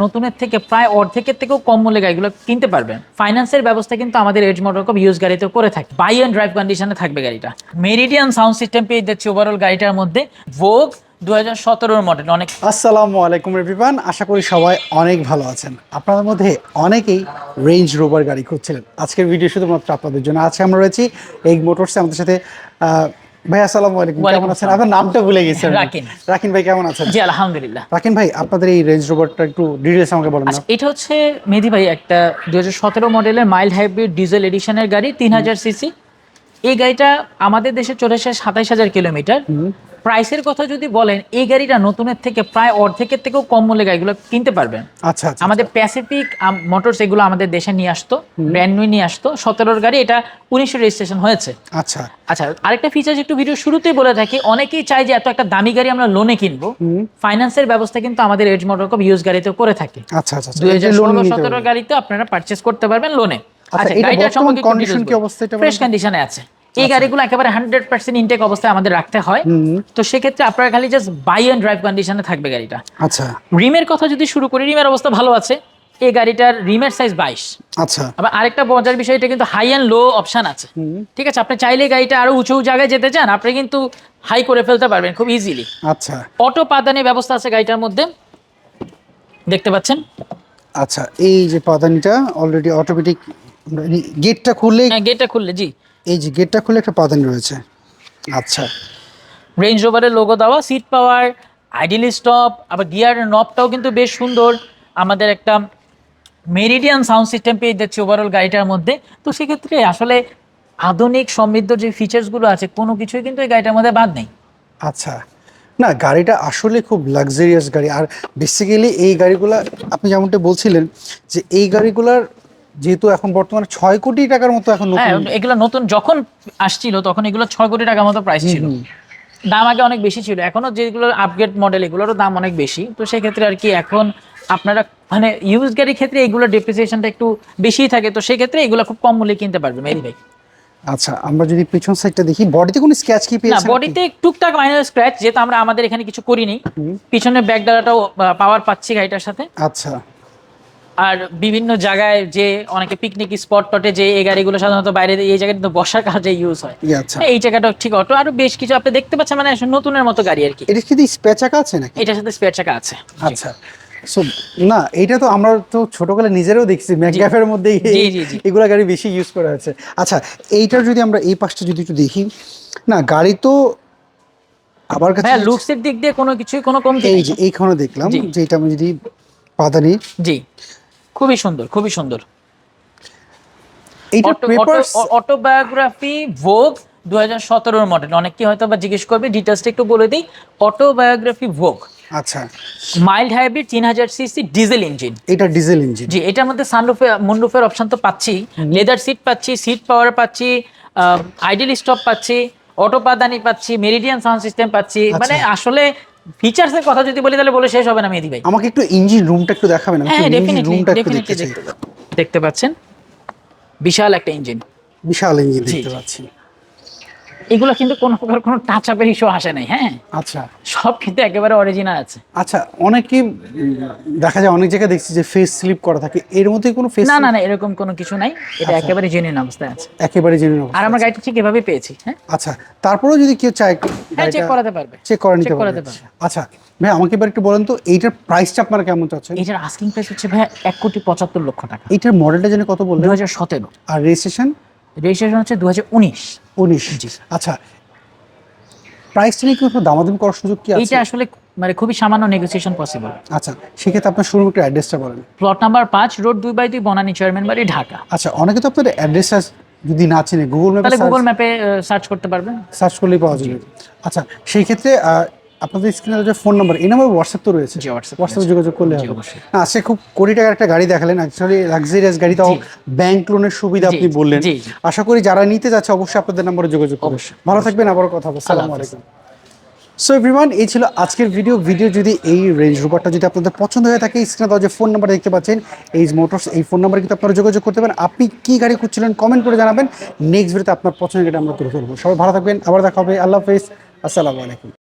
নতুনের থেকে প্রায় অর্ধেকের থেকেও কম মূল্যে গাড়িগুলো কিনতে পারবেন। ফাইন্যান্সের ব্যবস্থা কিন্তু আমাদের এজ মোটর কপ ইউজ গাড়িতে করে থাকে। বাই অ্যান্ড ড্রাইভ কন্ডিশনে থাকবে গাড়িটা। মেরিডিয়ান সাউন্ড সিস্টেম পেয়ে যাচ্ছে ওভারঅল গাড়িটার মধ্যে। ভোগ দু হাজার মডেল অনেক আসসালামু আলাইকুম এভরিওয়ান আশা করি সবাই অনেক ভালো আছেন। আপনাদের মধ্যে অনেকেই রেঞ্জ রোভার গাড়ি খুঁজছিলেন। আজকের ভিডিও শুধুমাত্র আপনাদের জন্য। আজকে আমরা রয়েছি এই মোটরসে আমাদের সাথে ভাই আসসালামু আলাইকুম। কেমন আছেন? আপনার নামটা ভুলে গেছি রাকিন। রাকিন ভাই কেমন আছেন? জি আলহামদুলিল্লাহ। রাকিন ভাই আপনাদের এই রেঞ্জ রোভারটা একটু ডিটেলস আমাকে বলেন না। আচ্ছা এটা হচ্ছে মেহেদি ভাই একটা দু হাজার সতেরো মডেলের মাইল্ড হাইব্রিড ডিজেল এডিশনের গাড়ি তিন হাজার সিসি এই গাড়িটা আমাদের দেশে চলে আসে সাতাইশ হাজার কিলোমিটার। প্রাইসের কথা যদি বলেন এই গাড়িটা নতুনের থেকে প্রায় অর্ধেকের থেকেও কম মূল্যে গাড়িগুলো কিনতে পারবেন। আচ্ছা আচ্ছা আমাদের প্যাসিফিক মোটরস এগুলো আমাদের দেশে নিয়ে আসতো ব্র্যান্ড নিউ নিয়ে আসতো। সতেরোর গাড়ি এটা উনিশশো রেজিস্ট্রেশন হয়েছে। আচ্ছা। আচ্ছা আরেকটা ফিচার একটু ভিডিও শুরুতেই বলে থাকি অনেকেই চায় যে এত একটা দামি গাড়ি আমরা লোনে কিনবো। ফাইন্যান্সের ব্যবস্থা কিন্তু আমাদের এজ মোটর কপ ইউজ গাড়িতে করে থাকে। আচ্ছা আচ্ছা দুই হাজার ষোলো সতেরো গাড়িতে আপনারা পারচেস করতে পারবেন লোনে আচ্ছা, এটা বর্তমান condition কি অবস্থা ফ্রেশ কন্ডিশনে আছে। এই গাড়িগুলো একেবারে হান্ড্রেড পার্সেন্ট ইনটেক অবস্থায় আমাদের রাখতে হয়। তো সেক্ষেত্রে আপনার খালি জাস্ট বাই অ্যান্ড ড্রাইভ কন্ডিশনে থাকবে গাড়িটা। আচ্ছা। রিমের কথা যদি শুরু করি রিমের অবস্থা ভালো আছে। এই গাড়িটার রিমের সাইজ বাইশ। আচ্ছা। আবার আরেকটা মজার বিষয় এটা কিন্তু হাই অ্যান্ড লো অপশন আছে। ঠিক আছে আপনি চাইলে গাড়িটা আরও উঁচু জায়গায় যেতে চান আপনি কিন্তু হাই করে ফেলতে পারবেন খুব ইজিলি আচ্ছা। অটো পাদানের ব্যবস্থা আছে গাড়িটার মধ্যে। দেখতে পাচ্ছেন? আচ্ছা এই যে পাদানিটা অলরেডি অটোমেটিক গেটটা খুললেই হ্যাঁ গেটটা খুললে জি। এই যে গেটটা খুলে একটা পাদানি রয়েছে। আচ্ছা। রেঞ্জ রোভারের লোগো দেওয়া সিট পাওয়ার আইডিয়াল স্টপ আবার গিয়ার নবটাও কিন্তু বেশ সুন্দর। আমাদের একটা মেরিডিয়ান সাউন্ড সিস্টেম পেয়ে যাচ্ছে ওভারঅল গাড়িটার মধ্যে। তো সেক্ষেত্রে আসলে আধুনিক সমৃদ্ধ যে ফিচার্সগুলো আছে কোনো কিছুই কিন্তু এই গাড়িটার মধ্যে বাদ নেই। আচ্ছা। না গাড়িটা আসলে খুব লাক্সারিয়াস গাড়ি। আর বেসিক্যালি এই গাড়িগুলা আপনি যেমনটা বলছিলেন যে এই গাড়িগুলার যেহেতু এখন বর্তমানে ছয় কোটি টাকার মতো এখন হ্যাঁ এগুলো নতুন যখন আসছিল তখন এগুলো ছয় কোটি টাকার মতো প্রাইস ছিল। দাম আগে অনেক বেশি ছিল। এখনও যেগুলো আপগ্রেড মডেল এগুলোরও দাম অনেক বেশি। তো সেক্ষেত্রে আর কি এখন আপনারা মানে ইউজ গাড়ির ক্ষেত্রে এগুলো ডেপ্রিসিয়েশনটা একটু বেশিই থাকে। তো সেক্ষেত্রে এগুলো খুব কম মূল্যে কিনতে পারবে মেরি ভাই। আচ্ছা আমরা যদি পিছন সাইডটা দেখি বডিতে কোনো স্ক্র্যাচ কি না বডিতে টুকটাক মাইনার স্ক্র্যাচ যেহেতু আমরা আমাদের এখানে কিছু করিনি। পিছনের ব্যাক ডালাটাও পাওয়ার পাচ্ছি গাড়িটার সাথে। আচ্ছা। আর বিভিন্ন জায়গায় যে অনেকে পিকনিক স্পট টটে যে এই গাড়িগুলো সাধারণত বাইরে এই জায়গায় কিন্তু বসার কাজে ইউজ হয়। আচ্ছা। এই জায়গাটা ঠিক অটো আরও বেশ কিছু আপনি দেখতে পাচ্ছেন মানে নতুনের মতো গাড়ি আর কি। এটা কি স্পেয়ার চাকা আছে নাকি? এটার সাথে স্পেয়ার চাকা আছে। আচ্ছা। সো না এটা তো আমরা তো ছোটকালে নিজেরাও দেখছি ম্যাকগ্যাফের মধ্যে। এগুলা গাড়ি বেশি ইউজ করা হচ্ছে আচ্ছা এইটার যদি আমরা এই পাশটা যদি একটু দেখি না গাড়ি তো আবার কাছে ভাইয়া লুকসের দিক দিয়ে কোনো কিছুই কোনো কমতি এই যে এইখানে দেখলাম যে এটা আমি যদি পাদানি জি। খুবই সুন্দর খুবই সুন্দর। অটোবায়োগ্রাফি ভোগ দু হাজার সতেরোর মডেল অনেকে হয়তো বা জিজ্ঞেস করবে ডিটেলসটা একটু বলে দিই। অটোবায়োগ্রাফি ভোগ আচ্ছা। মাইল্ড হাইব্রিড তিন হাজার সিসি ডিজেল ইঞ্জিন এটা ডিজেল ইঞ্জিন জি এটার মধ্যে সানরুফে মুন্ডুফের অপশন তো পাচ্ছি। লেদার সিট পাচ্ছি সিট পাওয়ার পাচ্ছি আইডিয়াল স্টপ পাচ্ছি অটো পাদানি পাচ্ছি মেরিডিয়ান সাউন্ড সিস্টেম পাচ্ছি। মানে আসলে ফিচার্স এর কথা যদি বলি তাহলে বলে শেষ হবে না মেহেদি ভাই আমাকে একটু ইঞ্জিন রুমটা একটু দেখাবেন হ্যাঁ ডেফিনেটলি রুমটা একটু দেখতে ডেফিনেটলি দেখতে পাচ্ছেন। বিশাল একটা ইঞ্জিন বিশাল ইঞ্জিন দেখতে জি। এগুলো কিন্তু কোনো প্রকার কোনো টাচ আপের ইস্যু আসে নাই হ্যাঁ? আচ্ছা। সব কিন্তু একেবারে অরিজিনাল আছে। আচ্ছা অনেকে দেখা যায় অনেক জায়গায় দেখছি যে ফেস স্লিপ করা থাকে। এর মধ্যে কোনো ফেস না না না এরকম কোনো কিছু নাই। আচ্ছা। এটা একেবারে জেনুইন অবস্থায় আছে। একেবারে জেনে নেব আর আমরা গাড়িটা ঠিক এভাবে পেয়েছি হ্যাঁ? আচ্ছা তারপরেও যদি কেউ চায় হ্যাঁ চেক করাতে পারবে। চেক করে নিতে পারবে। আচ্ছা ভাই আমাকে এবার একটু বলেন তো এইটার প্রাইসটা আপনারা কেমন চাচ্ছেন এটার আস্কিং প্রাইস হচ্ছে ভাই এক কোটি পঁচাত্তর লক্ষ টাকা। এইটার মডেলটা যেন কত বললেন? দু হাজার সতেরো। আর রেজিস্ট্রেশন রেজিস্ট্রেশন হচ্ছে দু হাজার উনিশ। উনিশ। আচ্ছা প্রাইসটা নিয়ে কি দামাদামি করার সুযোগ কি আছে? আসলে মানে খুবই সামান্য নেগোসিয়েশন পসিবল আচ্ছা সেক্ষেত্রে আপনার শুরু একটু অ্যাড্রেসটা বলেন। প্লট নাম্বার পাঁচ রোড দুই বাই দুই বনানী চেয়ারম্যান বাড়ি ঢাকা। আচ্ছা অনেকে তো আপনার অ্যাড্রেসটা যদি না চিনে গুগল ম্যাপে গুগল ম্যাপে সার্চ করতে পারবেন। সার্চ করলেই পাওয়া যাবে। আচ্ছা সেই ক্ষেত্রে আপনাদের স্ক্রিনে যে ফোন নাম্বার এই নাম্বার হোয়াটসঅ্যাপ তো রয়েছে। হোয়াটসঅ্যাপে যোগাযোগ করলে হবে। না সে খুব কোটি টাকার একটা গাড়ি দেখালেন। অ্যাকচুয়ালি লাক্সারিয়াস গাড়ি তাও ব্যাংক লোনের সুবিধা আপনি বললেন। আশা করি যারা নিতে যাচ্ছে অবশ্যই আপনাদের নাম্বারে যোগাযোগ করবে ভালো থাকবেন আবারও কথা হবে। সালাম আল্লাহ হাফেজ। আলাইকুম। সো এভরিওয়ান এই ছিল আজকের ভিডিও ভিডিও যদি এই রেঞ্জ রোভারটা যদি আপনাদের পছন্দ হয়ে থাকে স্ক্রিনে দেওয়া যে ফোন নাম্বার দেখতে পাচ্ছেন এইজ মোটরস এই ফোন নাম্বারে কিন্তু আপনারা যোগাযোগ করতে পারেন। আপনি কি গাড়ি খুঁজছিলেন কমেন্ট করে জানাবেন। নেক্সট ভিডিওতে আপনার পছন্দের গাড়ি আমরা তুলে ধরবো। সবাই ভালো থাকবেন আবার দেখা হবে। আল্লাহ হাফেজ। আসসালামু আলাইকুম।